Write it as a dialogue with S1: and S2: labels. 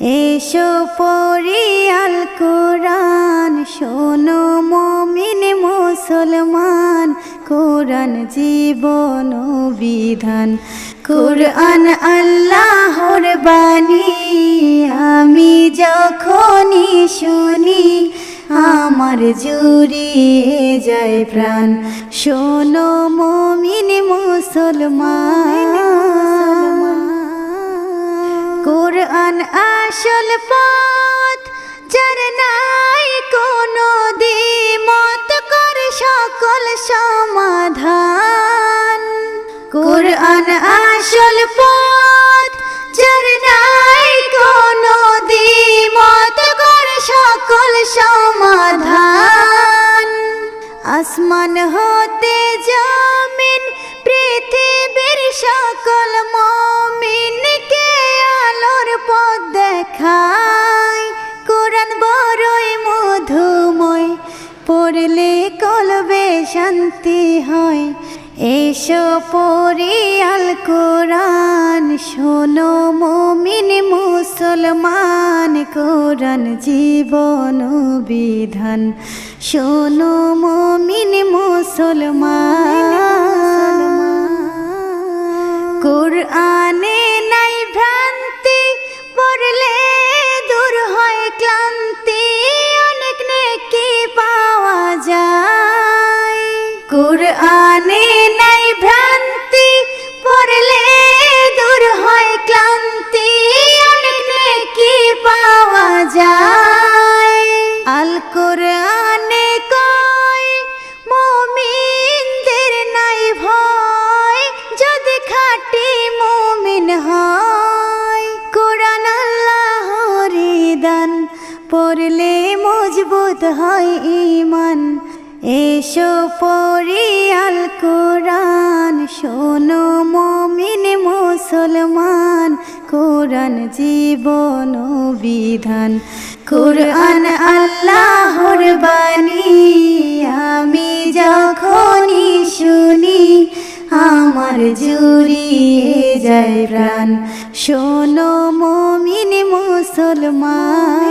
S1: এসো পরিয়াল কোরআন, শোনো মমিন মুসলমান। কোরআন জীবন বিধান, কোরআন আল্লাহর বাণী। আমি যখনই শুনি, আমার জুড়িয়ে যায় প্রাণ। শোনো মমিন মুসলমান। কোরআন আসল পথ, যার নাই কোনো দ্বিমত, করে সকল সমাধান। কোরআন আসল পথ, যার নাই কোনো দ্বিমত, করে সকল সমাধান। আসমান হতে জমিন, পৃথিবীর সকল কলবে শান্তি হয়। এসো পরিয়াল কোরআন, শোনো মমিন মুসলমান, কোরআন জীবন বিধান। শোনো মমিন মুসলমান, কোরআনে কোরআনে নাই ভ্রান্তি, পড়লে দূর হয় ক্লান্তি। অনেক নেকি পাওয়া যায়? আল কোরআনে কয়, মুমিনদের নাই ভয়, যদি খাঁটি মুমিন হয়। কোরআন আল্লাহর দান পড়লে মজবুত হয় ঈমান। এসো পরিয়াল মুসলমান কোরআন জীবন বিধান। কোরআন আল্লাহর বাণী, আমি যখনই শুনি, আমার জুড়িয়ে যায় প্রাণ। শোনো মমিন মুসলমান